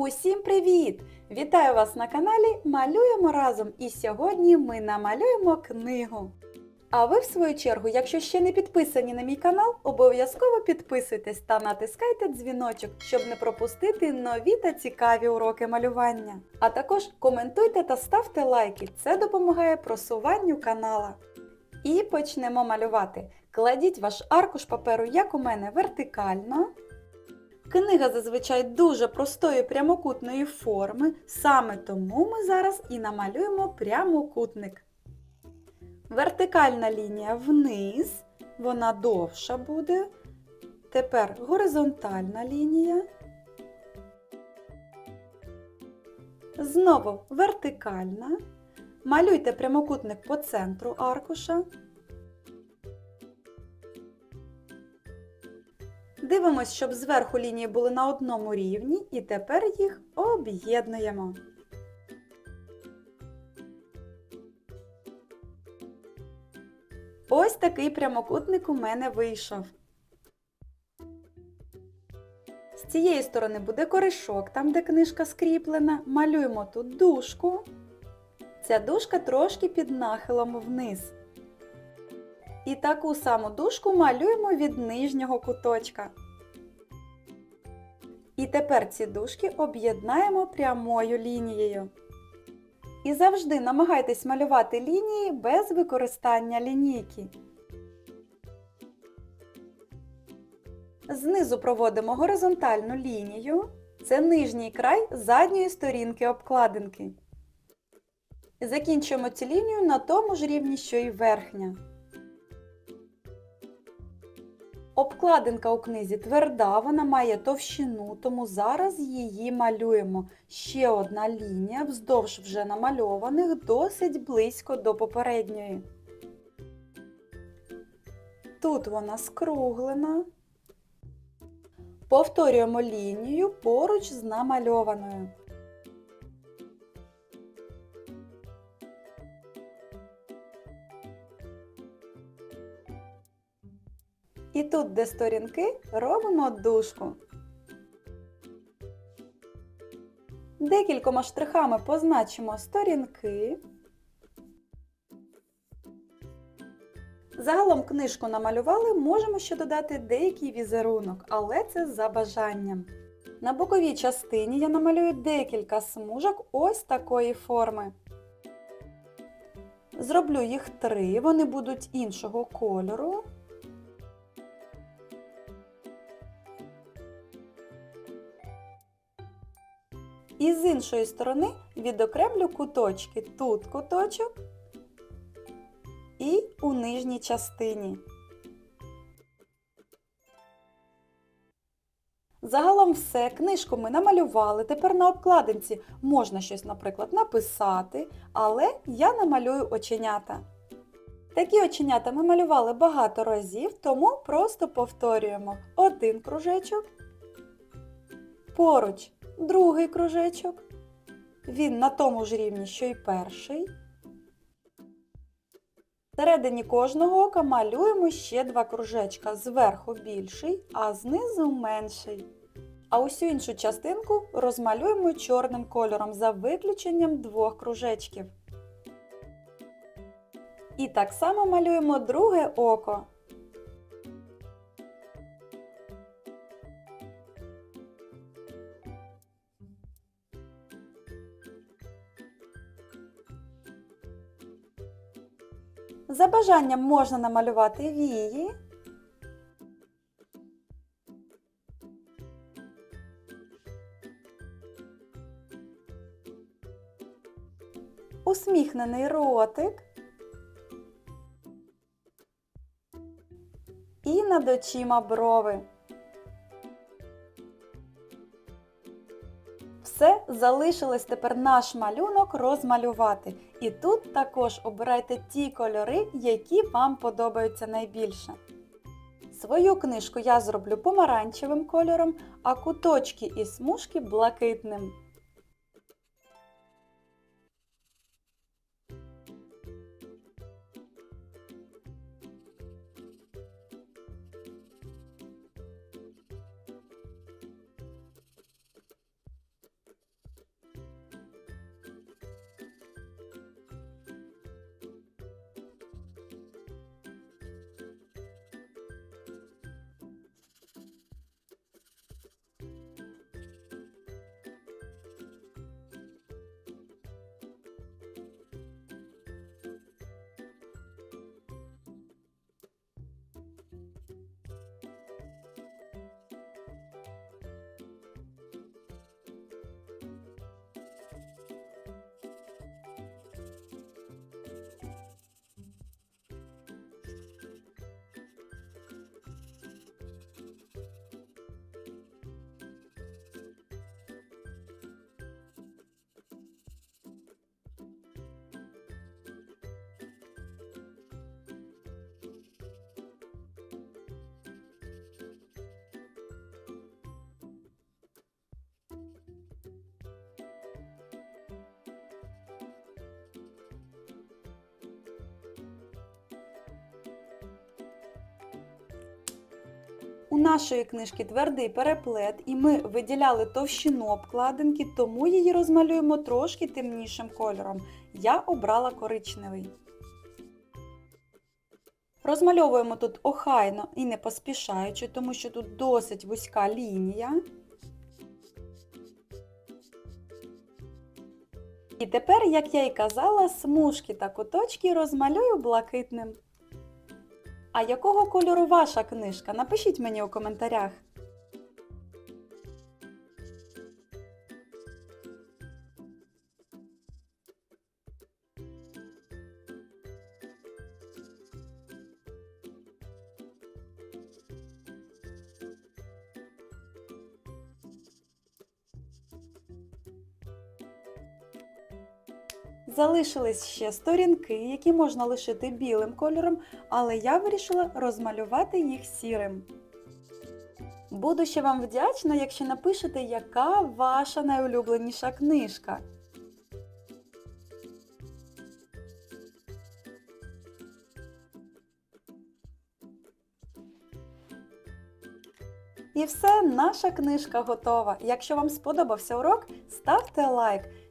Усім привіт! Вітаю вас на каналі Малюємо разом і сьогодні ми намалюємо книгу. А ви, в свою чергу, якщо ще не підписані на мій канал, обов'язково підписуйтесь та натискайте дзвіночок, щоб не пропустити нові та цікаві уроки малювання. А також коментуйте та ставте лайки, це допомагає просуванню канала. І почнемо малювати. Кладіть ваш аркуш паперу, як у мене, вертикально. Книга зазвичай дуже простої прямокутної форми, саме тому ми зараз і намалюємо прямокутник. Вертикальна лінія вниз, вона довша буде. Тепер горизонтальна лінія. Знову вертикальна. Малюйте прямокутник по центру аркуша. Дивимось, щоб зверху лінії були на одному рівні, і тепер їх об'єднуємо. Ось такий прямокутник у мене вийшов. З цієї сторони буде коришок, там де книжка скріплена. Малюємо тут дужку. Ця дужка трошки під нахилом вниз. І таку саму дужку малюємо від нижнього куточка. І тепер ці дужки об'єднаємо прямою лінією. І завжди намагайтесь малювати лінії без використання лінійки. Знизу проводимо горизонтальну лінію. Це нижній край задньої сторінки обкладинки. Закінчуємо цю лінію на тому ж рівні, що і верхня. Обкладинка у книзі тверда, вона має товщину, тому зараз її малюємо. Ще одна лінія вздовж вже намальованих досить близько до попередньої. Тут вона скруглена. Повторюємо лінію поруч з намальованою. І тут, де сторінки, робимо дужку. Декількома штрихами позначимо сторінки. Загалом книжку намалювали, можемо ще додати деякий візерунок, але це за бажанням. На боковій частині я намалюю декілька смужок ось такої форми. Зроблю їх три, вони будуть іншого кольору. І з іншої сторони відокремлю куточки. Тут куточок і у нижній частині. Загалом все, книжку ми намалювали. Тепер на обкладинці можна щось, наприклад, написати, але я намалюю оченята. Такі оченята ми малювали багато разів, тому просто повторюємо один кружечок, поруч другий кружечок. Він на тому ж рівні, що й перший. Всередині кожного ока малюємо ще два кружечка. Зверху більший, а знизу менший. А усю іншу частинку розмалюємо чорним кольором за виключенням двох кружечків. І так само малюємо друге око. За бажанням можна намалювати вії. Усміхнений ротик. І над очима брови. Залишилось тепер наш малюнок розмалювати. І тут також обирайте ті кольори, які вам подобаються найбільше. Свою книжку я зроблю помаранчевим кольором, а куточки і смужки блакитним. У нашої книжки твердий переплет, і ми виділяли товщину обкладинки, тому її розмалюємо трошки темнішим кольором. Я обрала коричневий. Розмальовуємо тут охайно і не поспішаючи, тому що тут досить вузька лінія. І тепер, як я і казала, смужки та куточки розмалюю блакитним. А якого кольору ваша книжка? Напишіть мені у коментарях. Залишились ще сторінки, які можна лишити білим кольором, але я вирішила розмалювати їх сірим. Буду ще вам вдячна, якщо напишете, яка ваша найулюбленіша книжка. І все, наша книжка готова. Якщо вам сподобався урок, ставте лайк.